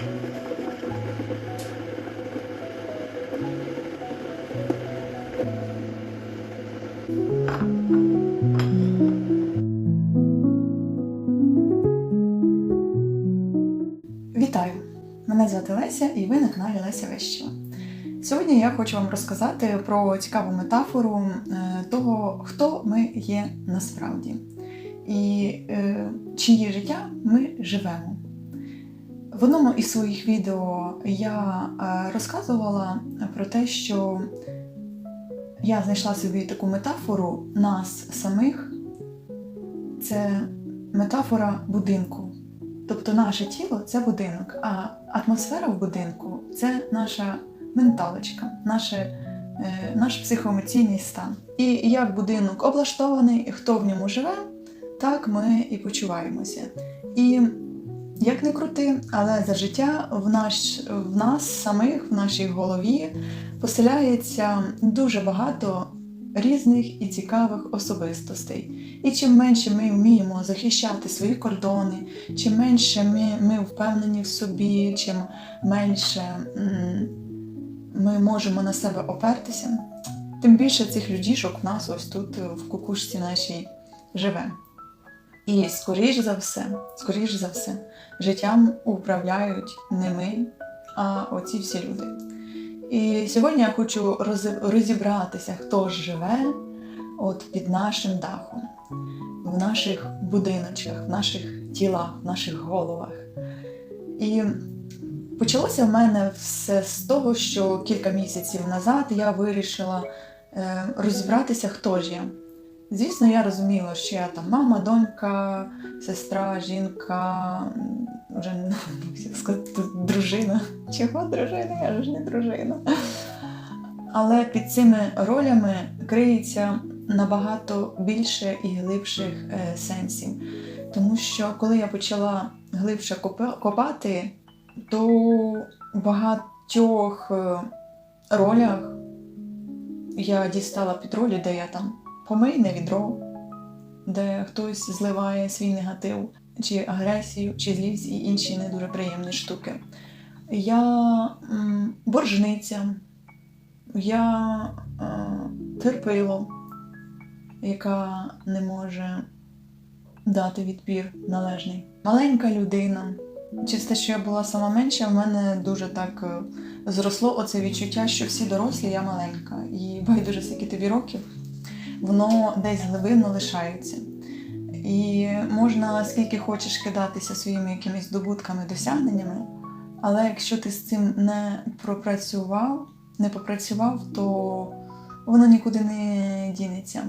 Вітаю! Мене звати Леся і ви на каналі Леся Вещева. Сьогодні я хочу вам розказати про цікаву метафору е, того, хто ми є насправді і е, чиє життя ми живемо. В одному із своїх відео я е, розказувала про те, що я знайшла собі таку метафору нас самих. Це метафора будинку. Тобто наше тіло це будинок, а атмосфера в будинку це наша менталочка, наше, е, наш психоемоційний стан. І як будинок облаштований, хто в ньому живе, так ми і почуваємося. І як не крути, але за життя в, наш, в нас самих, в нашій голові поселяється дуже багато різних і цікавих особистостей. І чим менше ми вміємо захищати свої кордони, чим менше ми, ми впевнені в собі, чим менше ми можемо на себе опертися, тим більше цих людішок в нас ось тут в кукушці нашій живе. І скоріш за все, скоріш за все, життям управляють не ми, а оці всі люди. І сьогодні я хочу розібратися, хто ж живе от під нашим дахом, в наших будиночках, в наших тілах, в наших головах. І почалося в мене все з того, що кілька місяців назад я вирішила е, розібратися, хто ж я. Звісно, я розуміла, що я там мама, донька, сестра, жінка, вже не як сказати, дружина. Чого дружина? Я ж не дружина. Але під цими ролями криється набагато більше і глибших е, сенсів. Тому що коли я почала глибше копати, то в багатьох е, ролях я дістала під ролі, де я там помийне відро, де хтось зливає свій негатив, чи агресію, чи злість і інші не дуже приємні штуки. Я боржниця, я е, терпило, яка не може дати відбір належний. Маленька людина. Через те, що я була сама менша, в мене дуже так е, зросло оце відчуття, що всі дорослі, я маленька. І байдуже скільки тобі років, воно десь глибинно лишається. І можна скільки хочеш кидатися своїми якимись здобутками, досягненнями, але якщо ти з цим не пропрацював, не попрацював, то воно нікуди не дінеться.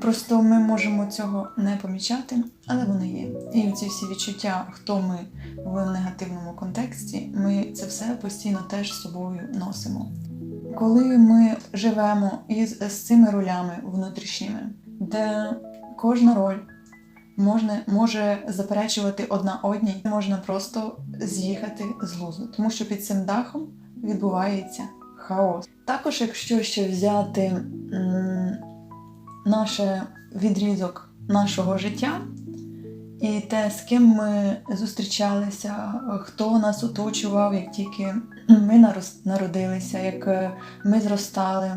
Просто ми можемо цього не помічати, але воно є. І ці всі відчуття, хто ми в негативному контексті, ми це все постійно теж з собою носимо. Коли ми живемо із з цими ролями внутрішніми, де кожна роль можна, може заперечувати одна одній, можна просто з'їхати з глузду, тому що під цим дахом відбувається хаос. Також, якщо ще взяти м, наше відрізок нашого життя і те, з ким ми зустрічалися, хто нас оточував, як тільки ми народилися, як е, ми зростали,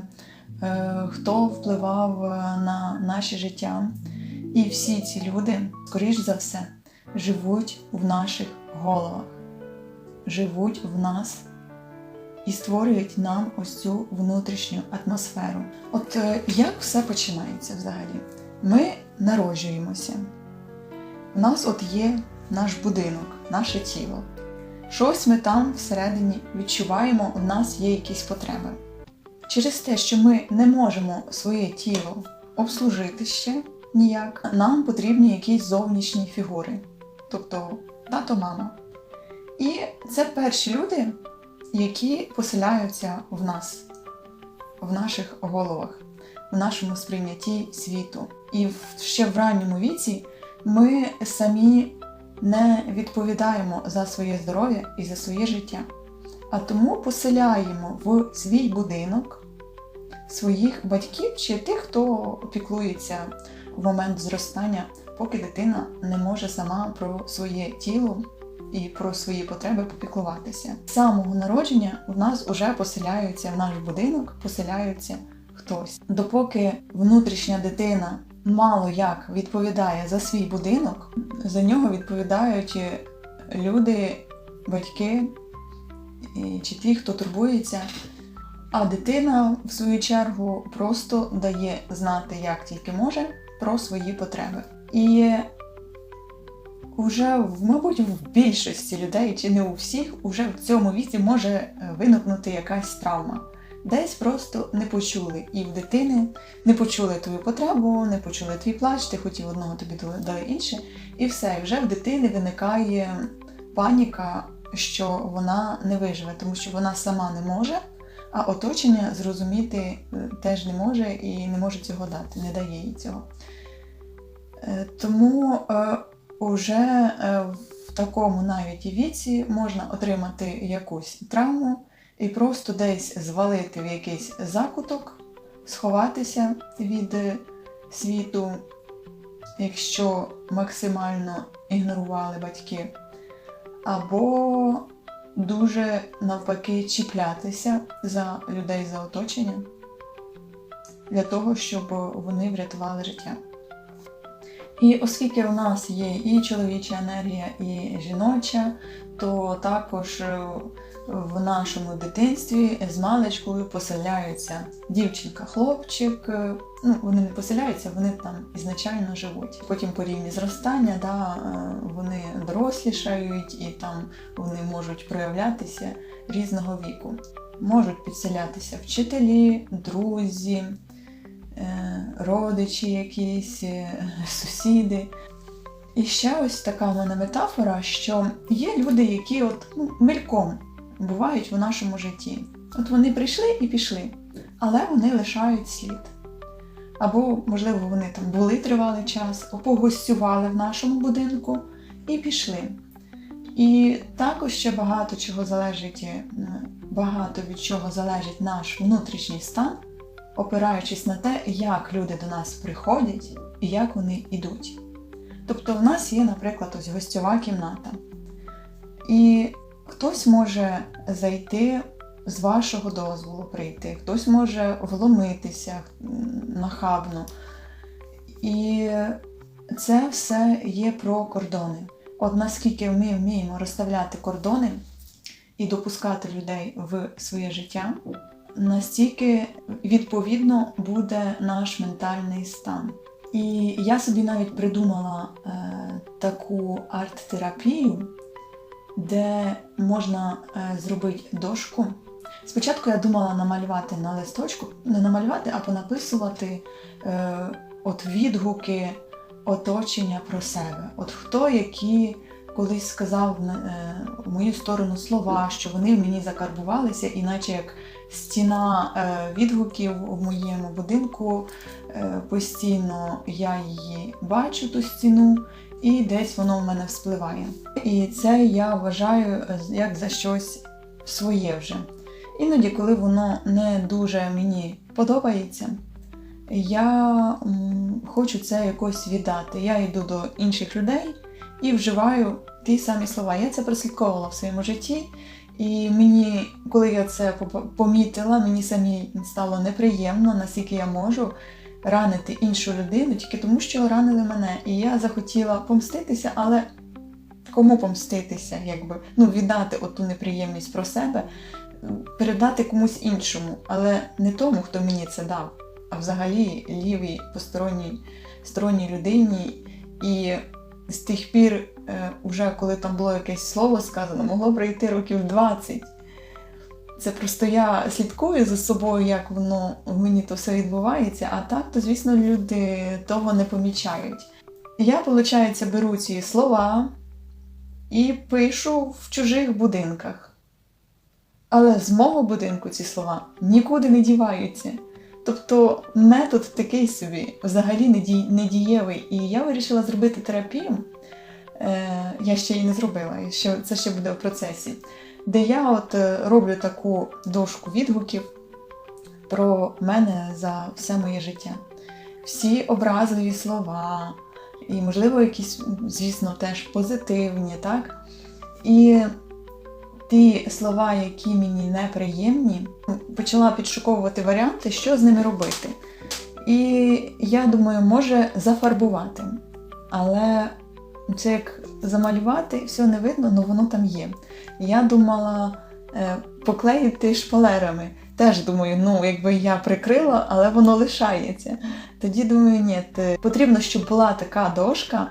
е, хто впливав е, на наше життя. І всі ці люди, скоріш за все, живуть в наших головах, живуть в нас і створюють нам ось цю внутрішню атмосферу. От як все починається взагалі? Ми народжуємося. У нас от є наш будинок, наше тіло. Щось ми там всередині відчуваємо, у нас є якісь потреби. Через те, що ми не можемо своє тіло обслужити ще ніяк, нам потрібні якісь зовнішні фігури, тобто тато, мама. І це перші люди, які поселяються в нас, в наших головах, в нашому сприйнятті світу. І ще в ранньому віці ми самі не відповідаємо за своє здоров'я і за своє життя, а тому поселяємо в свій будинок своїх батьків чи тих, хто піклується в момент зростання, поки дитина не може сама про своє тіло і про свої потреби попіклуватися. З самого народження у нас вже поселяються в наш будинок, поселяються хтось. Допоки внутрішня дитина мало як відповідає за свій будинок, за нього відповідають люди, батьки чи ті, хто турбується. А дитина, в свою чергу, просто дає знати, як тільки може, про свої потреби. І вже, мабуть, в більшості людей, чи не у всіх, уже в цьому віці може е, виникнути якась травма. Десь просто не почули і в дитини не почули твою потребу, не почули твій плач, ти хотів одного, тобі дали- інше, і все. І вже в дитини виникає паніка, що вона не виживе, тому що вона сама не може, а оточення зрозуміти е, теж не може і не може цього дати, не дає їй цього. Е, Тому е, уже е, в такому навіть віці можна отримати якусь травму і просто десь звалити в якийсь закуток, сховатися від е, світу, якщо максимально ігнорували батьки, або дуже навпаки чіплятися за людей за оточення для того, щоб вони врятували життя. І оскільки у нас є і чоловіча енергія, і жіноча, то також е, в нашому дитинстві з маличкою поселяються дівчинка, хлопчик. е, Ну, вони не поселяються, вони там ізначально живуть. Потім по рівні зростання, да, е, вони дорослішають і там вони можуть проявлятися різного віку. Можуть підселятися вчителі, друзі, родичі якісь, е, сусіди. І ще ось така в мене метафора, що є люди, які от ну, мельком бувають в нашому житті. От вони прийшли і пішли, але вони лишають слід. Або, можливо, вони там були тривалий час, погостювали в нашому будинку і пішли. І також ще багато чого залежить, е, багато від чого залежить наш внутрішній стан, опираючись на те, як люди до нас приходять і як вони йдуть. Тобто, в нас є, наприклад, ось гостьова кімната. І хтось може зайти з вашого дозволу прийти, хтось може вломитися нахабно. І це все є про кордони. От наскільки ми вміємо розставляти кордони і допускати людей в своє життя, настільки відповідно буде наш ментальний стан. І я собі навіть придумала е, таку арт-терапію, де можна е, зробити дошку. Спочатку я думала намалювати на листочку, не намалювати, а понаписувати е, от відгуки оточення про себе. От хто які колись сказав е, в мою сторону слова, що вони мені закарбувалися, іначе як стіна е, відгуків в моєму будинку. Е, постійно я її бачу, ту стіну, і десь воно в мене вспливає. І це я вважаю е, як за щось своє вже. Іноді, коли воно не дуже мені подобається, я хочу це якось віддати. Я йду до інших людей і вживаю ті самі слова. Я це прослідковувала в своєму житті. І мені, коли я це помітила, мені самі стало неприємно, наскільки я можу ранити іншу людину тільки тому, що ранили мене. І я захотіла помститися, але кому помститися, якби ну віддати оту неприємність про себе, передати комусь іншому, але не тому, хто мені це дав, а взагалі лівій посторонній сторонній людині. І з тих пір, е, уже коли там було якесь слово сказано, могло пройти років 20. Це просто я слідкую за собою, як воно в мені то все відбувається, а так, то, звісно, люди того не помічають. Я, виходить, беру ці слова і пишу в чужих будинках. Але з мого будинку ці слова нікуди не діваються. Тобто метод такий собі взагалі недієвий. І я вирішила зробити терапію. Е, я ще її не зробила, і ще, це ще буде в процесі. Де я от е, роблю таку дошку відгуків про мене за все моє життя. Всі образливі слова, і, можливо, якісь, звісно, теж позитивні, так? І ті слова, які мені неприємні, почала підшуковувати варіанти, що з ними робити. І я думаю, може зафарбувати. Але це як замалювати, все не видно, але воно там є. Я думала е, поклеїти шпалерами. Теж думаю, ну якби я прикрила, але воно лишається. Тоді думаю, ні, потрібно, щоб була така дошка,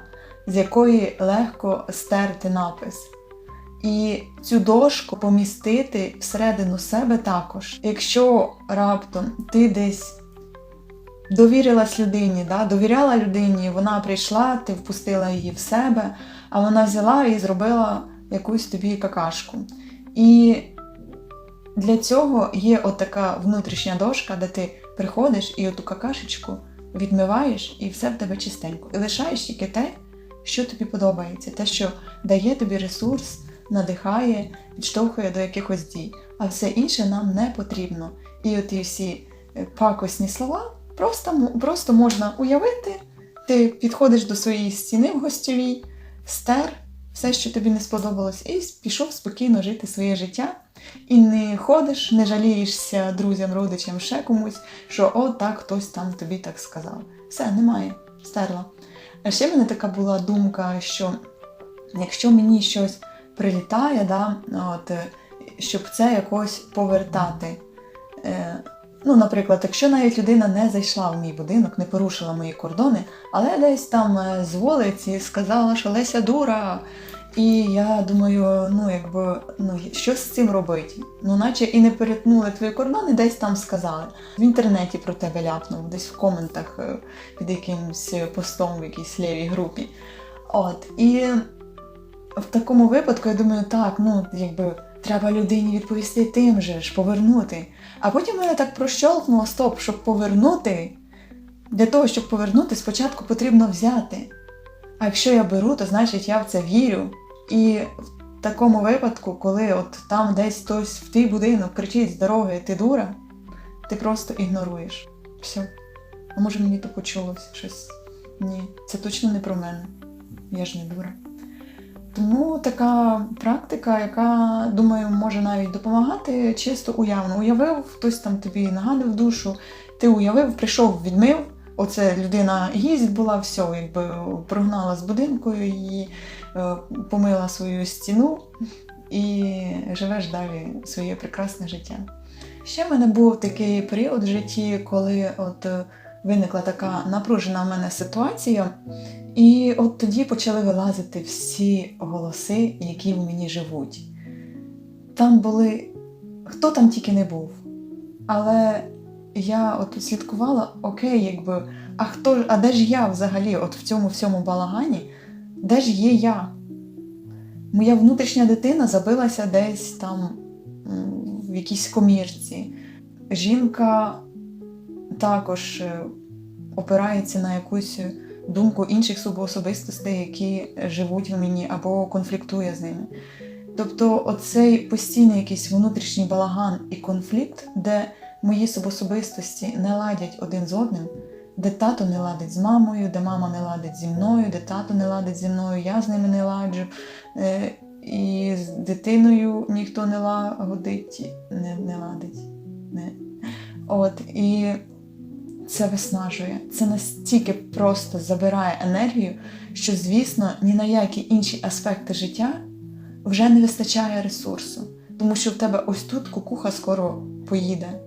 з якої легко стерти напис. І цю дошку помістити всередину себе також. Якщо раптом ти десь довірилась людині, да, довіряла людині, вона прийшла, ти впустила її в себе, а вона взяла і зробила якусь тобі какашку. І для цього є от така внутрішня дошка, де ти приходиш і оту какашечку відмиваєш, і все в тебе чистенько. І лишаєш тільки те, що тобі подобається, те, що дає тобі ресурс, надихає, підштовхує до якихось дій. А все інше нам не потрібно. І оті всі е, пакосні слова просто, просто можна уявити. Ти підходиш до своєї стіни в гостьовій, стер все, що тобі не сподобалось, і пішов спокійно жити своє життя. І не ходиш, не жалієшся друзям, родичам, ще комусь, що о, так хтось там тобі так сказав. Все, немає, стерла. А ще в мене така була думка, що якщо мені щось прилітає, да, от, е, щоб це якось повертати. Е, ну, наприклад, якщо навіть людина не зайшла в мій будинок, не порушила мої кордони, але десь там е, з вулиці сказала, що Леся дура. І я думаю, ну якби ну що з цим робити? Ну, наче і не перетнули твої кордони, десь там сказали. В інтернеті про тебе ляпнув, десь в коментах е, під якимось постом в якійсь лівій групі. От. І в такому випадку я думаю, так, ну якби треба людині відповісти тим же ж, повернути. А потім мене так прощолкнуло, стоп, щоб повернути. Для того, щоб повернути, спочатку потрібно взяти. А якщо я беру, то значить я в це вірю. І в такому випадку, коли от там десь хтось в твій будинок кричить з дороги, ти дура, ти просто ігноруєш. Все. А може мені то почулось щось? Ні, це точно не про мене. Я ж не дура. Тому така практика, яка, думаю, може навіть допомагати чисто уявно. Уявив, хтось там тобі нагадав душу, ти уявив, прийшов, відмив. Оце людина гість була, все, якби прогнала з будинку, її е, помила свою стіну і живеш далі своє прекрасне життя. Ще в мене був такий період в житті, коли от виникла така напружена в мене ситуація, і от тоді почали вилазити всі голоси, які в мені живуть. Там були хто там тільки не був. Але я от слідкувала, окей, якби, а хто а де ж я взагалі, от в цьому всьому балагані, де ж є я? Моя внутрішня дитина забилася десь там в якійсь комірці. Жінка також е, опирається на якусь думку інших субособистостей, які живуть в мені або конфліктує з ними. Тобто, оцей постійний якийсь внутрішній балаган і конфлікт, де мої субособистості не ладять один з одним, де тато не ладить з мамою, де мама не ладить зі мною, де тато не ладить зі мною, я з ними не ладжу. Е, І з дитиною ніхто не лагодить, не, не ладить. Не. От, і це виснажує. Це настільки просто забирає енергію, що, звісно, ні на які інші аспекти життя вже не вистачає ресурсу. Тому що в тебе ось тут кукуха скоро поїде.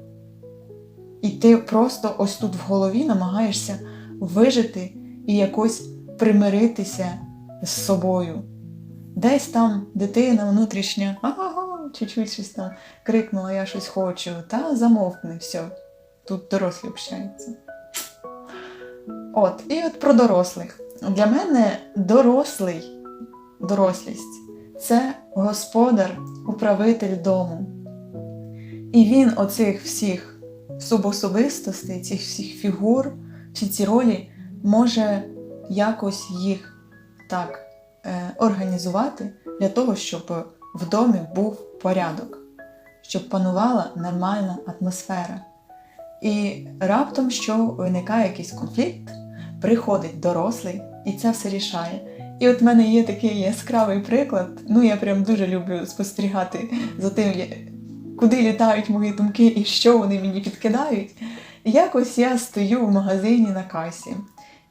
І ти просто ось тут в голові намагаєшся вижити і якось примиритися з собою. Десь там дитина внутрішня, ага, чуть-чуть щось там крикнула, я щось хочу, та замовкни, все. Тут дорослі общаються. От, і от про дорослих. Для мене дорослий, дорослість це господар, управитель дому. І він оцих всіх субособистостей, цих всіх фігур, всі ці ролі може якось їх так е, організувати для того, щоб в домі був порядок, щоб панувала нормальна атмосфера. І раптом, що виникає якийсь конфлікт, приходить дорослий і це все рішає. І от в мене є такий яскравий приклад. Ну, я прям дуже люблю спостерігати за тим, куди літають мої думки і що вони мені підкидають. Якось я стою в магазині на касі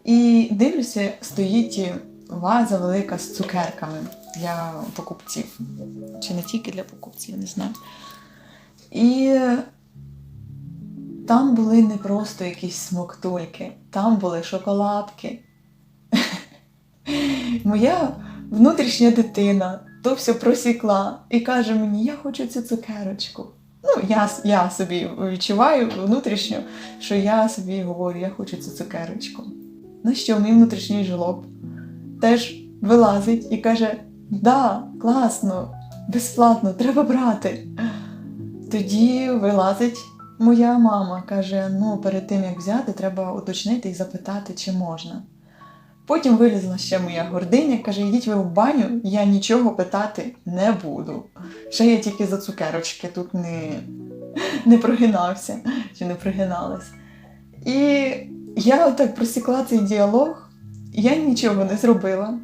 і дивлюся, стоїть ваза велика з цукерками для покупців. Чи не тільки для покупців, я не знаю. І там були не просто якісь смоктульки, там були шоколадки. Моя внутрішня дитина то все просікла і каже мені, я хочу цю цукерочку. Ну, я, я собі відчуваю внутрішньо, що я собі говорю, я хочу цю цукерочку. На що мій внутрішній жлоб теж вилазить і каже: Да, класно, безплатно, треба брати. Тоді вилазить моя мама, каже: ну, перед тим як взяти, треба уточнити і запитати, чи можна. Потім вилізла ще моя гординя, каже: йдіть ви в баню, я нічого питати не буду. Ще я тільки за цукерочки тут не, не прогинався чи не пригиналась. І я отак просікла цей діалог, я нічого не зробила.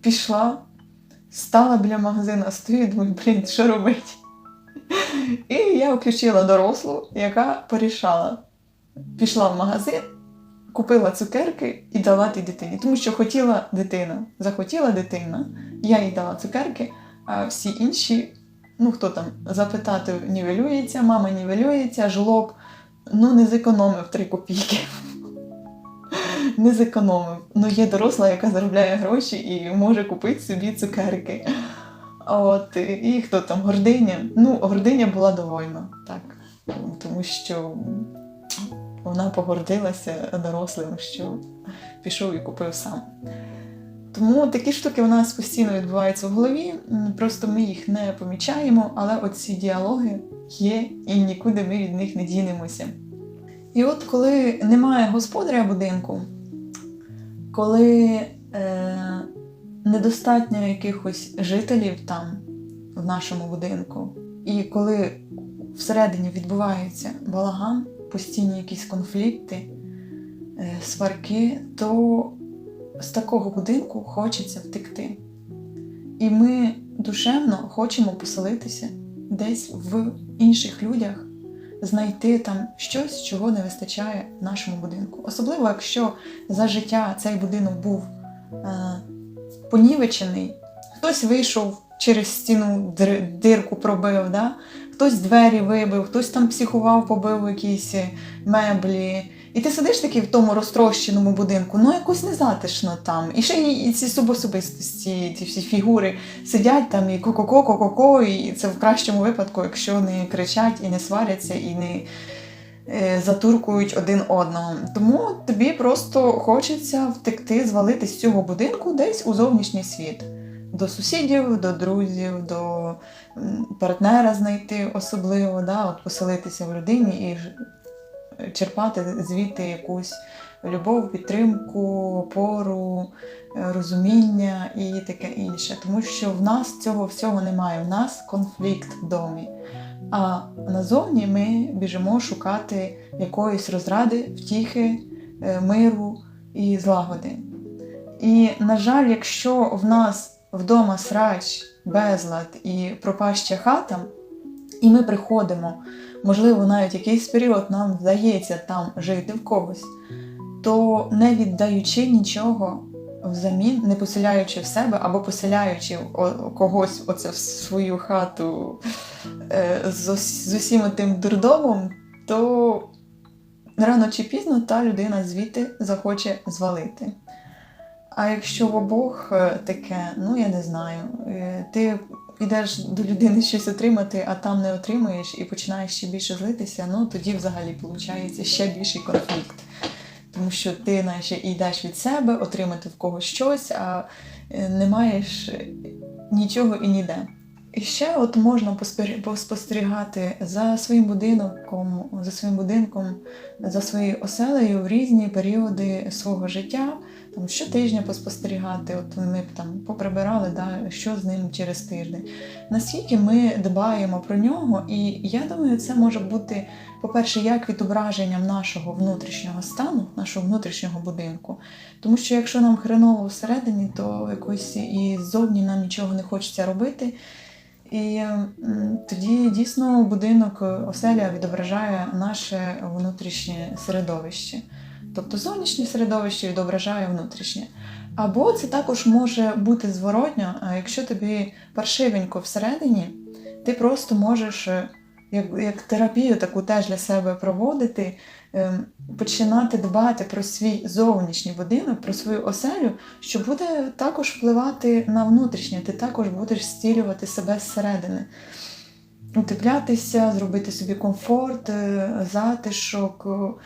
Пішла, стала біля магазина, стою, думаю, блін, що робити? І я включила дорослу, яка порішала. Пішла в магазин, купила цукерки і дала тій дитині. Тому що хотіла дитина, захотіла дитина, я їй дала цукерки, а всі інші, ну хто там, запитати нівелюється, мама нівелюється, жлоб, ну не зекономив 3 копійки. Не зекономив. Ну є доросла, яка заробляє гроші і може купити собі цукерки. От, і хто там, гординя? Ну, гординя була довольна, так. Тому що вона погордилася дорослим, що пішов і купив сам. Тому такі штуки у нас постійно відбуваються в голові, просто ми їх не помічаємо, але оці діалоги є і нікуди ми від них не дінемося. І от коли немає господаря будинку, коли е, недостатньо якихось жителів там, в нашому будинку, і коли всередині відбувається балаган, постійні якісь конфлікти, е, сварки, то з такого будинку хочеться втекти. І ми душевно хочемо поселитися десь в інших людях, знайти там щось, чого не вистачає в нашому будинку. Особливо, якщо за життя цей будинок був е, понівечений, хтось вийшов через стіну дирку пробив, да? хтось двері вибив, хтось там психував, побив якісь е, меблі. І ти сидиш такий в тому розтрощеному будинку, ну якось незатишно там. І ще і ці субособистості, ці всі фігури сидять там і ко-ко-ко, ко-ко-ко, і це в кращому випадку, якщо не кричать і не сваряться, і не затуркують один одного. Тому тобі просто хочеться втекти, звалити з цього будинку десь у зовнішній світ. До сусідів, до друзів, до партнера знайти особливо, да, от поселитися в людині і черпати звідти якусь любов, підтримку, опору, е, розуміння і таке інше. Тому що в нас цього всього немає. В нас конфлікт в домі. А назовні ми біжимо шукати якоїсь розради, втіхи, е, миру і злагоди. І, на жаль, якщо в нас вдома срач, безлад і пропаща хата, і ми приходимо, можливо, навіть якийсь період нам вдається там жити в когось, то не віддаючи нічого взамін, не поселяючи в себе або поселяючи когось оце в свою хату е, з, усім тим дурдомом, то рано чи пізно та людина звідти захоче звалити. А якщо в обох е, таке, ну я не знаю, е, ти йдеш до людини щось отримати, а там не отримуєш і починаєш ще більше злитися, ну тоді взагалі виходить ще більший конфлікт. Тому що ти наче йдеш від себе отримати в когось щось, а е, не маєш нічого і ніде. І ще от можна поспостерігати за своїм будинком, за своїм будинком, за своєю оселею в різні періоди свого життя, там щотижня поспостерігати, от ми б там поприбирали, да, що з ним через тиждень. Наскільки ми дбаємо про нього, і я думаю, це може бути, по-перше, як відображенням нашого внутрішнього стану, нашого внутрішнього будинку. Тому що якщо нам хреново всередині, то якось і ззовні нам нічого не хочеться робити. І тоді дійсно будинок е, оселя відображає наше внутрішнє середовище. Тобто зовнішнє середовище відображає внутрішнє. Або це також може бути зворотньо, а якщо тобі паршивенько всередині, ти просто можеш е, як, як терапію таку теж для себе проводити, ем, починати дбати про свій зовнішній будинок, про свою оселю, що буде також впливати на внутрішнє, ти також будеш зцілювати себе зсередини. Утеплятися, зробити собі комфорт, е, затишок, е,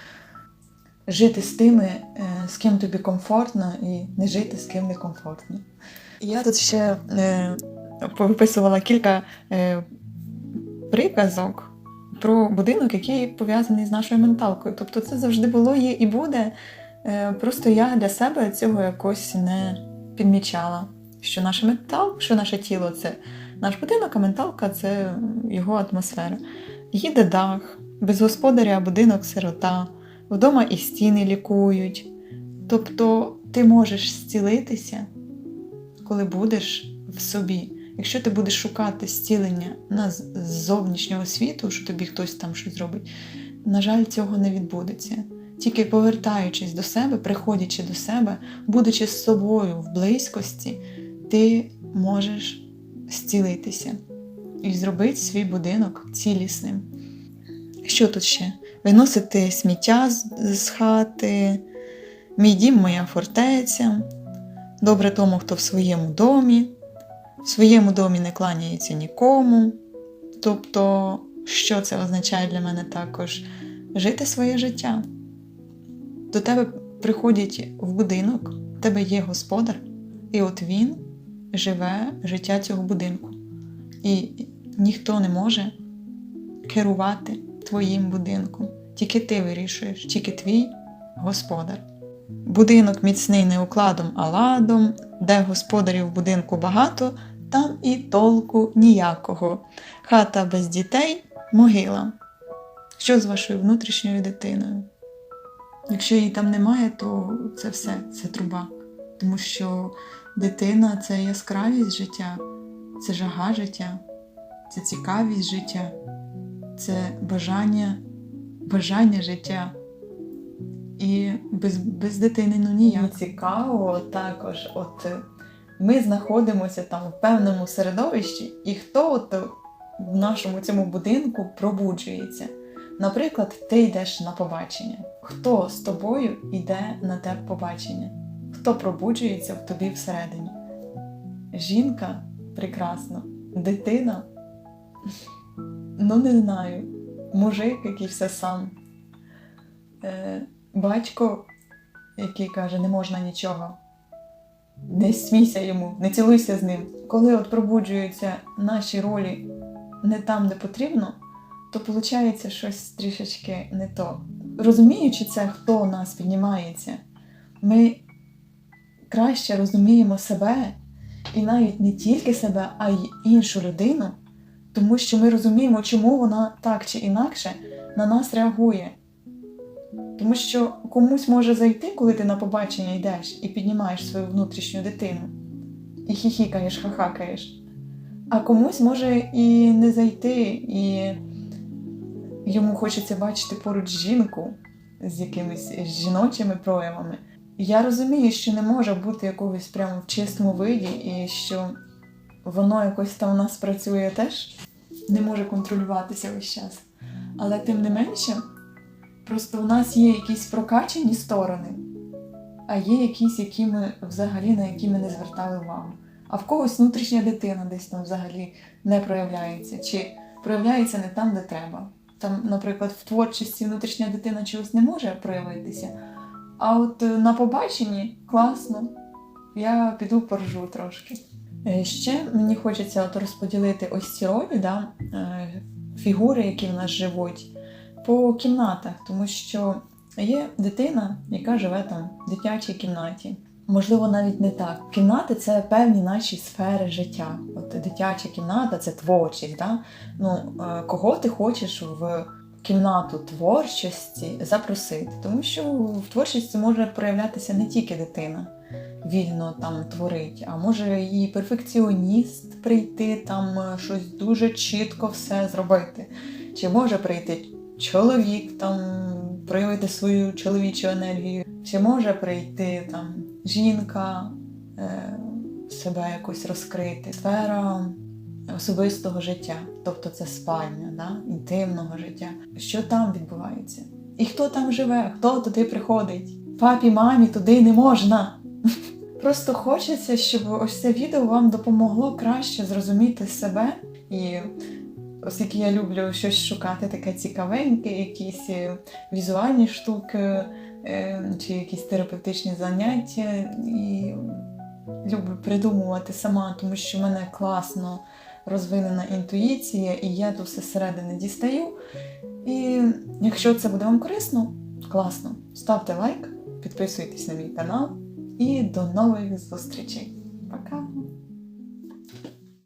жити з тими, е, з ким тобі комфортно, і не жити з ким не комфортно. Я тут ще е, повиписувала кілька е, приказок про будинок, який пов'язаний з нашою менталкою. Тобто це завжди було, є і буде. Е, Просто я для себе цього якось не підмічала. Що наша ментал, що наше тіло це наш будинок, а менталка це його атмосфера. Їде дах, без господаря будинок сирота, вдома і стіни лікують. Тобто ти можеш зцілитися, коли будеш в собі. Якщо ти будеш шукати зцілення на зовнішнього світу, що тобі хтось там щось зробить, на жаль, цього не відбудеться. Тільки повертаючись до себе, приходячи до себе, будучи з собою в близькості, ти можеш зцілитися і зробити свій будинок цілісним. Що тут ще? Виносити сміття з, хати, мій дім, моя фортеця, добре тому, хто в своєму домі, в своєму домі не кланяється нікому. Тобто, що це означає для мене також? Жити своє життя. До тебе приходять в будинок, в тебе є господар, і от він живе життя цього будинку. І ніхто не може керувати твоїм будинком. Тільки ти вирішуєш, тільки твій господар. Будинок міцний не укладом, а ладом, де господарів будинку багато, там і толку ніякого. Хата без дітей могила. Що з вашою внутрішньою дитиною? Якщо її там немає, то це все, це труба. Тому що дитина це яскравість життя, це жага життя, це цікавість життя, це бажання, бажання життя. І без, без дитини ну ніяк. Цікаво також, от е, ми знаходимося там в певному середовищі, і хто от в нашому цьому будинку пробуджується. Наприклад, ти йдеш на побачення. Хто з тобою йде на те побачення? Хто пробуджується в тобі всередині? Жінка прекрасна, дитина. Ну, не знаю, мужик, який все сам. Е, батько, який каже, не можна нічого. Не смійся йому, не цілуйся з ним. Коли от пробуджуються наші ролі не там, де потрібно, то виходить щось трішечки не то. Розуміючи це, хто у нас піднімається, ми краще розуміємо себе і навіть не тільки себе, а й іншу людину, тому що ми розуміємо, чому вона так чи інакше на нас реагує. Тому що комусь може зайти, коли ти на побачення йдеш і піднімаєш свою внутрішню дитину, і хіхікаєш, хахакаєш. А комусь може і не зайти, і йому хочеться бачити поруч жінку з якимись жіночими проявами. Я розумію, що не може бути якогось прямо в чистому виді, і що воно якось там у нас працює теж, не може контролюватися весь час. Але тим не менше, просто у нас є якісь прокачані сторони, а є якісь, які ми взагалі на які ми не звертали увагу. А в когось внутрішня дитина десь там взагалі не проявляється, чи проявляється не там, де треба. Там, наприклад, в творчості внутрішня дитина чогось не може проявитися. А от е, на побаченні класно, я піду поржу трошки. Е, Ще мені хочеться от розподілити ось ці ролі, да, е, фігури, які в нас живуть, по кімнатах, тому що є дитина, яка живе там в дитячій кімнаті. Можливо, навіть не так. Кімнати це певні наші сфери життя. От дитяча кімната це творчість. Да? Ну, е, кого ти хочеш в кімнату творчості запросити? Тому що в творчості може проявлятися не тільки дитина вільно там творить, а може і перфекціоніст прийти там е, щось дуже чітко все зробити. Чи може прийти чоловік там проявити свою чоловічу енергію, чи може прийти там жінка е, себе якось розкрити, сфера особистого життя, тобто це спальня, да? інтимного життя. Що там відбувається? І хто там живе, хто туди приходить? Папі, мамі туди не можна. Просто хочеться, щоб ось це відео вам допомогло краще зрозуміти себе і оскільки я люблю щось шукати таке цікавеньке, якісь е, візуальні штуки е, чи якісь терапевтичні заняття, і люблю придумувати сама, тому що мене класно розвинена інтуїція, і я тут все зсередини дістаю. І якщо це буде вам корисно, класно, ставте лайк, підписуйтесь на мій канал і до нових зустрічей. Пока!